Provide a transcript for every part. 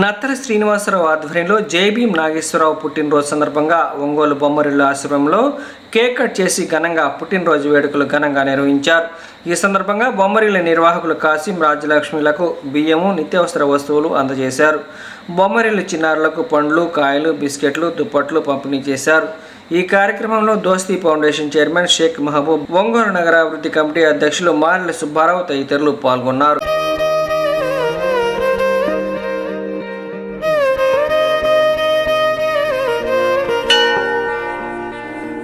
నత్తల శ్రీనివాసరావు ఆధ్వర్యంలో జేబీ నాగేశ్వరరావు పుట్టినరోజు సందర్భంగా ఒంగోలు బొమ్మరిల్లు ఆశ్రమంలో కేక్ కట్ చేసి ఘనంగా పుట్టినరోజు వేడుకలు ఘనంగా నిర్వహించారు. ఈ సందర్భంగా బొమ్మరిల్లు నిర్వాహకులు కాసిం రాజ్యలక్ష్మిలకు బియ్యము నిత్యావసర వస్తువులు అందజేశారు. బొమ్మరిల్లు చిన్నారులకు పండ్లు కాయలు బిస్కెట్లు దుప్పట్లు పంపిణీ చేశారు. ఈ కార్యక్రమంలో దోస్తీ ఫౌండేషన్ చైర్మన్ షేక్ మహబూబ్ ఒంగోలు నగరాభివృద్ధి కమిటీ అధ్యక్షులు మారెల సుబ్బారావు తదితరులు పాల్గొన్నారు.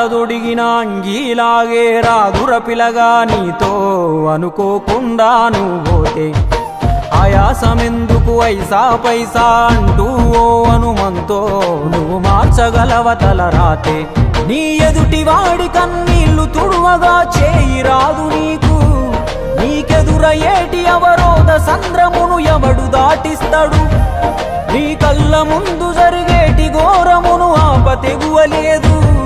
అయాల అంగీలాగే రాదుర పిలగా నీతో అనుకోకుండా నువ్వోతే ఆయాసమెందుకు ఐసా పైసా అంటూ ఓ అనుమంతో నువ్వు మార్చగలవ తల రాతే. నీ ఎదుటి వాడి కన్నీళ్ళు తుడువగా చేయి రాదు నీకు. నీకెదురయ్యేటి అవరోధ సంద్రమును ఎవడు దాటిస్తాడు? నీ కళ్ళ ముందు జరిగేటి ఘోరమును ఆప తెగువలేదు.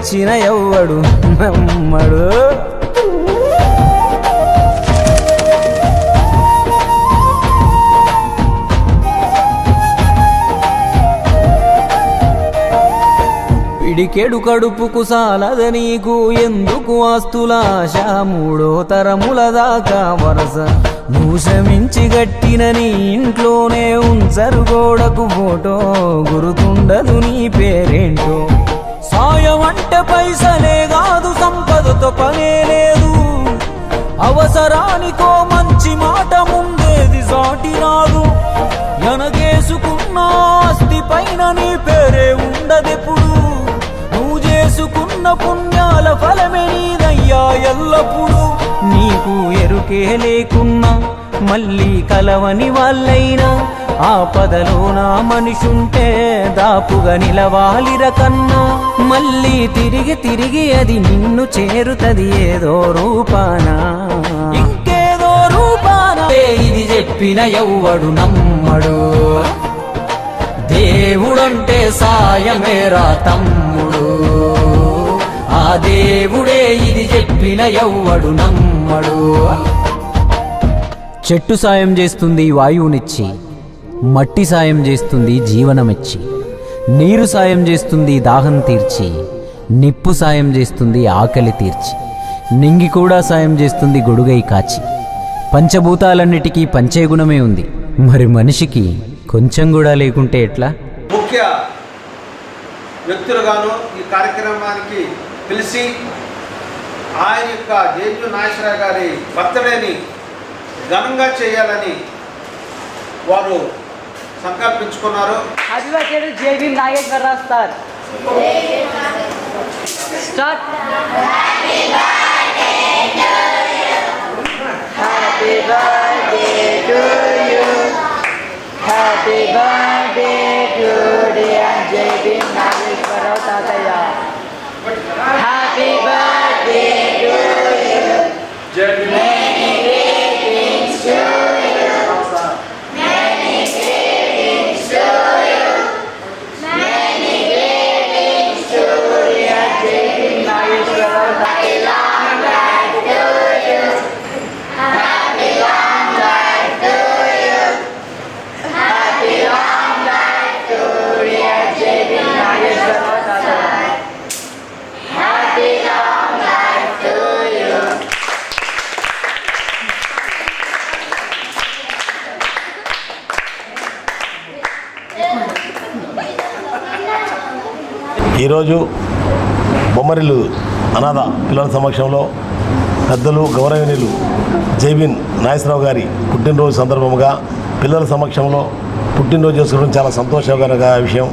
దిగి వచ్చిన ఎవ్వడు నమ్మడు. పిడికెడు కడుపుకు సాలద నీకు ఎందుకు ఆస్తులాశ? మూడో తరముల దాకా వరస. భూషమించి గట్టిన నీ ఇంట్లోనే ఉంచరు గోడకు ఫోటో. గురుతుండదు నీ పేరేంటో. సాయం అంటే పైసలే కాదు సంపదతో పనే లేదు. అవసరానికో మంచి మాట ముందేది సాటి రాదు ఎనగేసుకున్న ఆస్తి పైన నీ పేరే ఉండదెప్పుడు. నువ్వు చేసుకున్న పుణ్యాల ఫలమే నీదయ్యా ఎల్లప్పుడు. నీకు ఎరుకే లేకున్నా మళ్ళీ కలవని వాళ్ళైనా ఆపదలో నా మనిషుంటే దాపుగా నిలవాలిర కన్నా మళ్ళీ తిరిగి తిరిగి అది నిన్ను చేరుతది ఏదో రూపానా. ఇంకేదో రూపాన. ఇది చెప్పిన ఎవ్వడు నమ్మడు. దేవుడంటే సాయమేరా తమ్ముడు. ఆ దేవుడే ఇది చెప్పిన ఎవ్వడు నమ్మడు. చెట్టు సాయం చేస్తుంది వాయువునిచ్చి. మట్టి సాయం చేస్తుంది జీవనమిచ్చి. నీరు సాయం చేస్తుంది దాహం తీర్చి. నిప్పు సాయం చేస్తుంది ఆకలి తీర్చి. నింగి కూడా సాయం చేస్తుంది గొడుగై కాచి. పంచభూతాలన్నిటికీ పంచే గుణమే ఉంది. మరి మనిషికి కొంచెం కూడా లేకుంటే ఎట్లా? ముఖ్య వ్యక్తులుగాను ఈ కార్యక్రమానికి పిలిచి ఆయన యొక్క జేజు నాగేశ్వరరావు గారి బర్త్డేని ఘనంగా చేయాలని వారు సంకల్పించుకున్నారు to JB Nageswararao sir start. Happy birthday to you happy birthday to dear JB Nageswararao తాతయ్య ఈరోజు బొమ్మరిల్లు అనాథ పిల్లల సమక్షంలో పెద్దలు గౌరవనీయులు జైబిన్ నాగేశ్వరరావు గారి పుట్టినరోజు సందర్భంగా పిల్లల సమక్షంలో పుట్టినరోజు చేసుకోవడం చాలా సంతోషకర విషయం.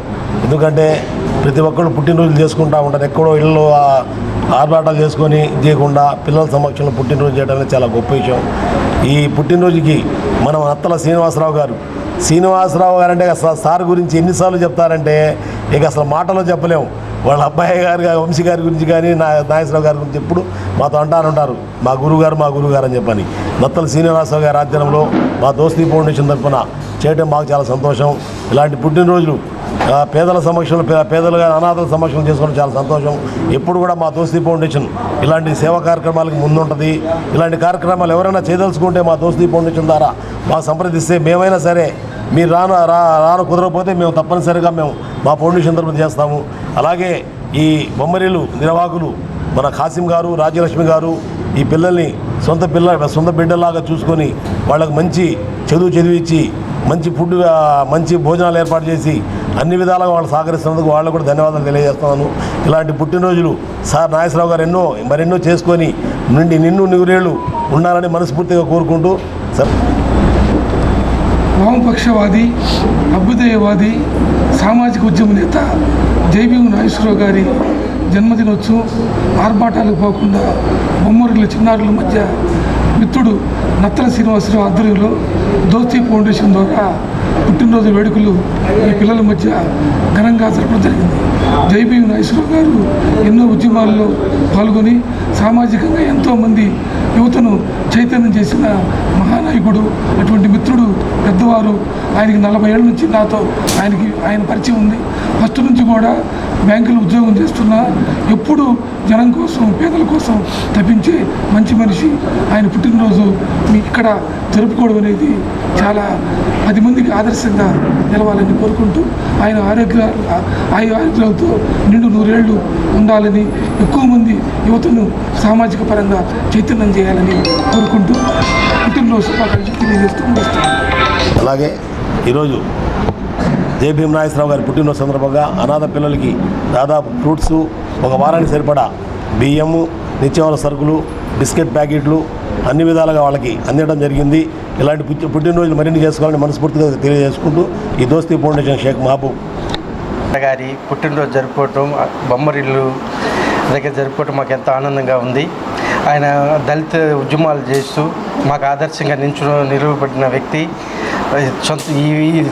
ఎందుకంటే ప్రతి ఒక్కరు పుట్టినరోజులు చేసుకుంటూ ఉంటారు. ఎక్కడో ఇళ్ళలో ఆర్భాటాలు చేసుకొని చేయకుండా పిల్లల సమక్షంలో పుట్టినరోజు చేయడం అనేది చాలా గొప్ప విషయం. ఈ పుట్టినరోజుకి మనం అత్తల శ్రీనివాసరావు గారు శ్రీనివాసరావు గారు అంటే అసలు సార్ గురించి ఎన్నిసార్లు చెప్తారంటే ఇక అసలు మాటలో చెప్పలేము వాళ్ళ అబ్బాయి గారు వంశీ గారి గురించి కానీ నా నాగేశ్వరరావు గారి గురించి ఎప్పుడు మాతో అంటారు ఉంటారు. మా గురుగారు మా గురుగారు అని చెప్పని. దత్తల శ్రీనివాసరావు గారి ఆధ్వర్యంలో మా దోస్తీ ఫౌండేషన్ తరఫున చేయడం మాకు చాలా సంతోషం. ఇలాంటి పుట్టినరోజులు పేదల సమక్షంలో పేదలుగా అనాథల సమక్షంలో చేసుకోవడం చాలా సంతోషం. ఎప్పుడు కూడా మా దోస్తీ ఫౌండేషన్ ఇలాంటి సేవా కార్యక్రమాలకు ముందుంటుంది. ఇలాంటి కార్యక్రమాలు ఎవరైనా చేయదలుచుకుంటే మా దోస్తీ ఫౌండేషన్ ద్వారా మాకు సంప్రదిస్తే మేమైనా సరే మీరు రాను రా రాను కుదరకపోతే మేము తప్పనిసరిగా మేము మా ఫౌండేషన్ తరఫున చేస్తాము. అలాగే ఈ బొమ్మరీలు నిర్వాహకులు మన కాసిం గారు రాజ్యలక్ష్మి గారు ఈ పిల్లల్ని సొంత పిల్ల సొంత బిడ్డలాగా చూసుకొని వాళ్ళకి మంచి చదువు చదివించి మంచి ఫుడ్ మంచి భోజనాలు ఏర్పాటు చేసి అన్ని విధాలుగా వాళ్ళు సహకరిస్తున్నందుకు వాళ్ళకు కూడా ధన్యవాదాలు తెలియజేస్తున్నాను. ఇలాంటి పుట్టినరోజులు సార్ నాగేశ్వరరావు గారు ఎన్నో మరెన్నో చేసుకొని నుండి నిన్ను నిగురేళ్ళు ఉండాలని మనస్ఫూర్తిగా కోరుకుంటూ సార్. వామపక్షవాది అభ్యుదయవాది సామాజిక ఉద్యమ నేత జైబీ నాగేశ్వరరావు గారి జన్మదినోత్సవం ఆర్భాటాలకు పోకుండా బొమ్మరుల చిన్నారుల మధ్య మిత్రుడు నత్తల శ్రీనివాసరావు ఆధ్వర్యంలో దోస్తీ ఫౌండేషన్ ద్వారా పుట్టినరోజు వేడుకలు ఈ పిల్లల మధ్య ఘనంగా జరపడం జరిగింది. జైబీ నాగేశ్వరరావు గారు ఎన్నో ఉద్యమాల్లో పాల్గొని సామాజికంగా ఎంతోమంది యువతను చైతన్యం చేసిన మహానాయకుడు అటువంటి మిత్రుడు పెద్దవారు ఆయనకి నలభై ఏళ్ళ నుంచి నాతో ఆయనకి ఆయన పరిచయం ఉంది. ఫస్ట్ నుంచి కూడా బ్యాంకులో ఉద్యోగం చేస్తున్నా ఎప్పుడు జనం కోసం పేదల కోసం తప్పించే మంచి మనిషి ఆయన పుట్టినరోజు మీ ఇక్కడ జరుపుకోవడం అనేది చాలా పది మందికి ఆదర్శంగా నిలవాలని కోరుకుంటూ ఆయన ఆరోగ్య ఆయన ఆరోగ్యాలతో నిండు నూరేళ్ళు ఉండాలని ఎక్కువ మంది యువతను సామాజిక పరంగా చైతన్యం చేయాలని కోరుకుంటూ పుట్టినరోజు శుభాకాంక్షలు తెలియజేస్తూ అలాగే ఈరోజు జే భీమ్ నాగేశ్వరరావు గారి పుట్టినరోజు సందర్భంగా అనాథ పిల్లలకి దాదాపు ఫ్రూట్స్ ఒక వారానికి సరిపడా బియ్యము నిత్యావసర సరుకులు బిస్కెట్ ప్యాకెట్లు అన్ని విధాలుగా వాళ్ళకి అందించడం జరిగింది. ఇలాంటి పుట్టి పుట్టినరోజులు మరిన్ని చేసుకోవాలని మనస్ఫూర్తిగా తెలియజేసుకుంటూ ఈ దోస్తీ ఫౌండేషన్ షేక్ మహబూబ్. గారి పుట్టినరోజు జరుపుకోవటం బొమ్మరిల్లు దగ్గర జరుపుకోవటం మాకు ఎంతో ఆనందంగా ఉంది. ఆయన దళిత ఉద్యమాలు చేస్తూ మాకు ఆదర్శంగా నించు నిలువబడిన వ్యక్తి. సొంత ఇవి ఈ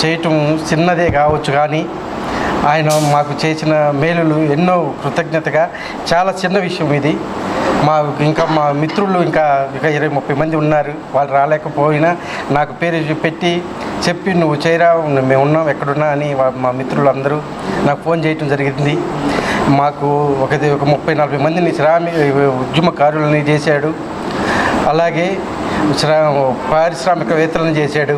చేయటం చిన్నదే కావచ్చు కానీ ఆయన మాకు చేసిన మేలులు ఎన్నో కృతజ్ఞతగా చాలా చిన్న విషయం ఇది. మా ఇంకా మా మిత్రులు ఇంకా ఇంకా ఇరవై ముప్పై మంది ఉన్నారు. వాళ్ళు రాలేకపోయినా నాకు పేరు పెట్టి చెప్పి నువ్వు చేరా మేము ఉన్నాం ఎక్కడున్నా అని మా మిత్రులు అందరూ నాకు ఫోన్ చేయటం జరిగింది. మాకు ఒక ఒక ముప్పై నలభై మందిని శ్రామి ఉద్యమకారులని చేశాడు. అలాగే శ్రా పారిశ్రామికవేత్తలను చేశాడు.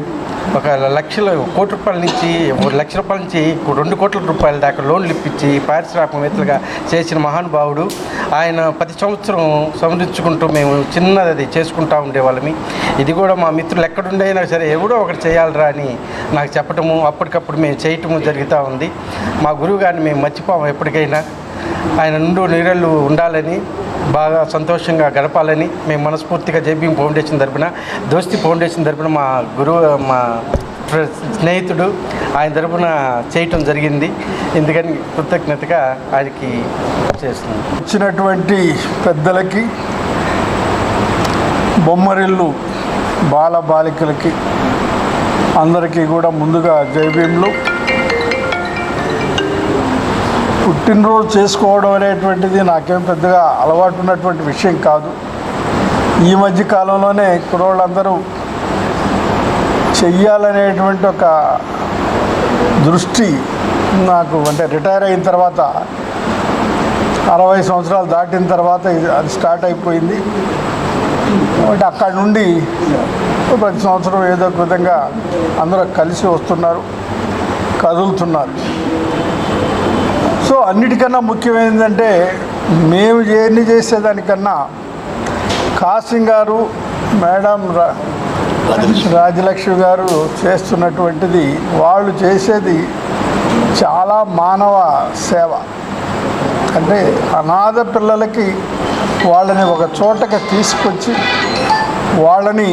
ఒక లక్షల కోటి రూపాయల నుంచి ఒక లక్ష రూపాయల నుంచి రెండు కోట్ల రూపాయల దాకా లోన్లు ఇప్పించి పారిశ్రామికవేత్తలుగా చేసిన మహానుభావుడు. ఆయన ప్రతి సంవత్సరం సంరక్షించుకుంటూ మేము చిన్నది అది చేసుకుంటూ ఉండేవాళ్ళమి. ఇది కూడా మా మిత్రులు ఎక్కడుండైనా సరే ఎవడో ఒకటి చేయాలిరా అని నాకు చెప్పటము అప్పటికప్పుడు మేము చేయటము జరుగుతూ ఉంది. మా గురువు గారిని మేము మర్చిపోము ఎప్పటికైనా. ఆయన నుండి నీరెళ్ళు ఉండాలని బాగా సంతోషంగా గడపాలని మేము మనస్ఫూర్తిగా జేబీఎం ఫౌండేషన్ తరపున దోస్తి ఫౌండేషన్ తరపున మా గురువు మా స్నేహితుడు ఆయన తరపున చేయటం జరిగింది. ఎందుకని కృతజ్ఞతగా ఆయనకి చేస్తుంది వచ్చినటువంటి పెద్దలకి బొమ్మరిల్లు బాల బాలికలకి అందరికీ కూడా ముందుగా జైభీంలు పుట్టినరోజు చేసుకోవడం అనేటువంటిది నాకేం పెద్దగా అలవాటు ఉన్నటువంటి విషయం కాదు. ఈ మధ్య కాలంలోనే కుర్రోళ్ళందరూ చెయ్యాలనేటువంటి ఒక దృష్టి నాకు అంటే రిటైర్ అయిన తర్వాత అరవై సంవత్సరాలు దాటిన తర్వాత ఇది అది స్టార్ట్ అయిపోయింది. కాబట్టి అక్కడి నుండి ప్రతి సంవత్సరం ఏదో ఒక విధంగా అందరూ కలిసి వస్తున్నారు కదులుతున్నారు. సో అన్నిటికన్నా ముఖ్యమైనదంటే మేము ఎన్ని చేసేదానికన్నా కాసింగ్ గారు మేడం రా- రాజలక్ష్మి గారు చేస్తున్నటువంటిది వాళ్ళు చేసేది చాలా మానవ సేవ. అంటే అనాథ పిల్లలకి వాళ్ళని ఒక చోటకి తీసుకొచ్చి వాళ్ళని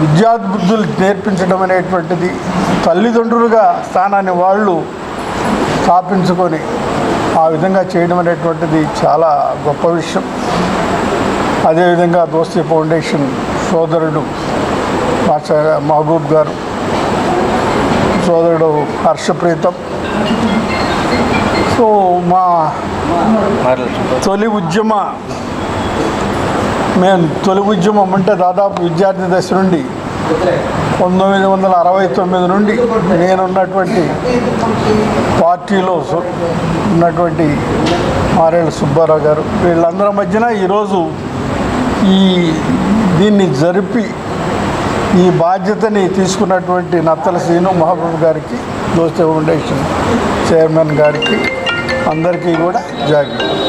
విద్యాబుద్ధులు నేర్పించడం అనేటువంటిది తల్లిదండ్రులుగా స్థానాన్ని వాళ్ళు స్థాపించుకొని ఆ విధంగా చేయడం అనేటువంటిది చాలా గొప్ప విషయం. అదేవిధంగా దోస్తి ఫౌండేషన్ సోదరుడు మాస్టర్ మహబూబ్ గారు సోదరుడు హర్షప్రీతం. సో మా తొలి ఉద్యమ మేము తొలి ఉద్యమం అంటే దాదాపు విద్యార్థి దశ నుండి పంతొమ్మిది వందల అరవై తొమ్మిది నుండి నేనున్నటువంటి పార్టీలో ఉన్నటువంటి మారేళ్ళ సుబ్బారావు గారు. వీళ్ళందరి మధ్యన ఈరోజు ఈ దీన్ని జరిపి ఈ బాధ్యతని తీసుకున్నటువంటి నత్తల శ్రీను మహబూబ్ గారికి దోస్త ఫౌండేషన్ చైర్మన్ గారికి అందరికీ కూడా జాగ్రత్త.